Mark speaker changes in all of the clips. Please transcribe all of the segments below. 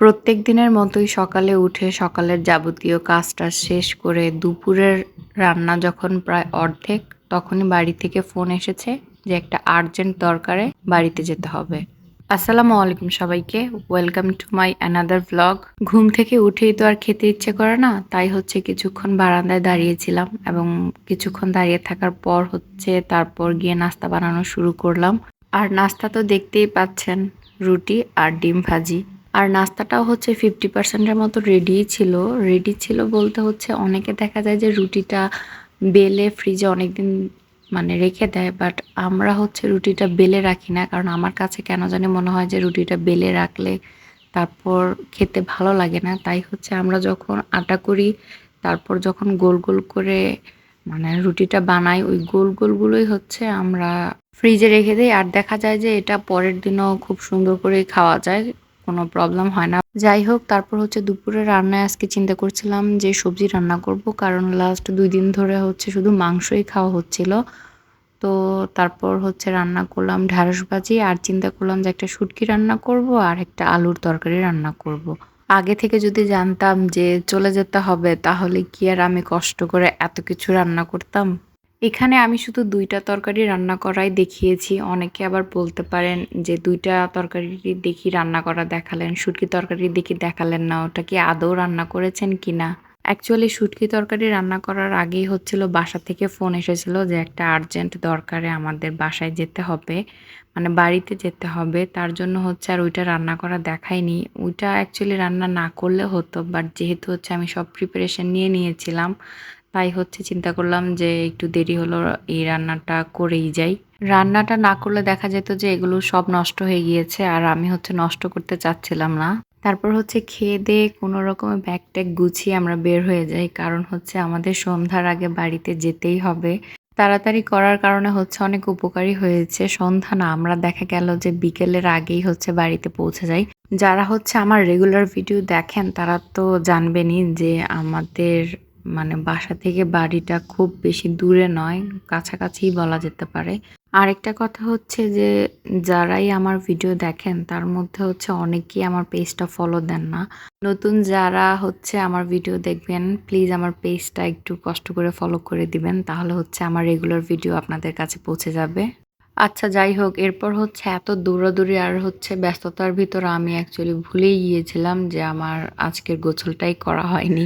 Speaker 1: প্রত্যেক দিনের মতোই সকালে উঠে সকালের যাবতীয় কাজটা শেষ করে দুপুরের রান্না যখন প্রায় অর্ধেক, তখনই বাড়ি থেকে ফোন এসেছে যে একটা আর্জেন্ট দরকারে বাড়িতে যেতে হবে। আসসালামু আলাইকুম সবাইকে, welcome to my another blog ঘুম থেকে উঠেই তো আর খেতে ইচ্ছে করে না, তাই হচ্ছে কিছুক্ষণ বারান্দায় দাঁড়িয়েছিলাম এবং কিছুক্ষণ দাঁড়িয়ে থাকার পর হচ্ছে তারপর গিয়ে নাস্তা বানানো শুরু করলাম। আর নাস্তা তো দেখতেই পাচ্ছেন, রুটি আর ডিম ভাজি। আর নাস্তাটাও হচ্ছে ফিফটি পার্সেন্টের মতো রেডি ছিল। রেডি ছিল বলতে হচ্ছে অনেকে দেখা যায় যে রুটিটা বেলে ফ্রিজে অনেকদিন মানে রেখে দেয় বাট আমরা হচ্ছে রুটিটা বেলে রাখি না, কারণ আমার কাছে কেন জানি মনে হয় যে রুটিটা বেলে রাখলে তারপর খেতে ভালো লাগে না। তাই হচ্ছে আমরা যখন আটা করি, তারপর যখন গোল গোল করে মানে রুটিটা বানাই, ওই গোল গোলগুলোই হচ্ছে আমরা ফ্রিজে রেখে দিই। আর দেখা যায় যে এটা পরের দিনও খুব সুন্দর করে খাওয়া যায়। কোনো প্রবলেম হয় না। যাই হোক, তারপর হচ্ছে দুপুরে রান্নায় আজকে চিন্তা করছিলাম যে সবজি রান্না করব, কারণ লাস্ট দুই দিন ধরে হচ্ছে শুধু মাংসই খাওয়া হচ্ছিল। তো তারপর হচ্ছে রান্না করলাম ঢ্যাঁড়স ভাজি, আর চিন্তা করলাম যে একটা শুটকি রান্না করব আর একটা আলুর তরকারি রান্না করব। আগে থেকে যদি জানতাম যে চলে যেতে হবে, তাহলে কি আর আমি কষ্ট করে এত কিছু রান্না করতাম? এখানে আমি শুধু দুইটা তরকারি রান্না করাই দেখিয়েছি। অনেকে আবার বলতে পারেন যে দুইটা তরকারি দেখি রান্না করা দেখালেন, শুটকি তরকারি দেখি দেখালেন না। ওটা কি আদৌ রান্না করেছেন কি না? অ্যাকচুয়ালি শুটকি তরকারি রান্না করার আগেই হচ্ছিল, বাসা থেকে ফোন এসেছিল যে একটা আর্জেন্ট দরকারে আমাদের বাসায় যেতে হবে মানে বাড়িতে যেতে হবে। তার জন্য হচ্ছে আর ওইটা রান্না করা দেখায়নি ওইটা অ্যাকচুয়ালি রান্না না করলে হতো বাট যেহেতু হচ্ছে আমি সব প্রিপারেশন নিয়ে নিয়েছিলাম তাই হচ্ছে চিন্তা করলাম যে একটু দেরি হলো এই রান্নাটা করেই যাই। রান্নাটা না করলে দেখা যেত যে এগুলো সব নষ্ট হয়ে গিয়েছে আর আমি হচ্ছে নষ্ট করতে চাচ্ছিলাম না। তারপর হচ্ছে খেয়ে দিয়ে কোনো রকমের ব্যাগ ট্যাগ গুছিয়ে আমরা বের হয়ে যাই, কারণ হচ্ছে আমাদের সন্ধ্যার আগে বাড়িতে যেতেই হবে। তাড়াতাড়ি করার কারণে হচ্ছে অনেক উপকারী হয়েছে। সন্ধ্যা না, আমরা দেখা গেল যে বিকেলের আগেই হচ্ছে বাড়িতে পৌঁছে যাই। যারা হচ্ছে আমার রেগুলার ভিডিও দেখেন তারা তো জানবেনই যে আমাদের মানে বাসা থেকে বাড়িটা খুব বেশি দূরে নয়, কাছাকাছিই বলা যেতে পারে। আরেকটা কথা হচ্ছে যে, যারাই আমার ভিডিও দেখেন, তার মধ্যে হচ্ছে অনেকেই আমার পেজটা ফলো দেন না। নতুন যারা হচ্ছে আমার ভিডিও দেখবেন প্লিজ আমার পেজটা একটু কষ্ট করে ফলো করে দিবেন, তাহলে হচ্ছে আমার রেগুলার ভিডিও আপনাদের কাছে পৌঁছে যাবে। আচ্ছা যাই হোক, এরপর হচ্ছে এত দৌড়াদৌড়ি আর হচ্ছে ব্যস্ততার ভিতর আমি অ্যাকচুয়ালি ভুলেই গিয়েছিলাম যে আমার আজকের গোছলটাই করা হয়নি।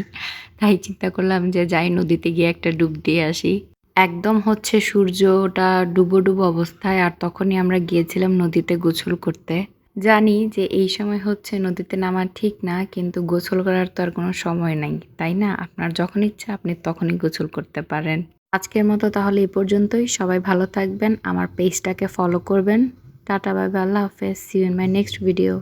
Speaker 1: তাই চিন্তা করলাম যে যাই নদীতে গিয়ে একটা ডুব দিয়ে আসি। একদম হচ্ছে সূর্যটা ডুবো ডুবো অবস্থায় আর তখনই আমরা গিয়েছিলাম নদীতে গোসল করতে। জানি যে এই সময় হচ্ছে নদীতে নামা ঠিক না, কিন্তু গোসল করার তো আর কোনো সময় নাই, তাই না? আপনার যখন ইচ্ছা, আপনি তখনই গোসল করতে পারেন। আজকের মতো তাহলে এই পর্যন্তই। সবাই ভালো থাকবেন, আমার পেজটাকে ফলো করবেন। টাটা বাই আল্লাহ হাফেজ। See in my next video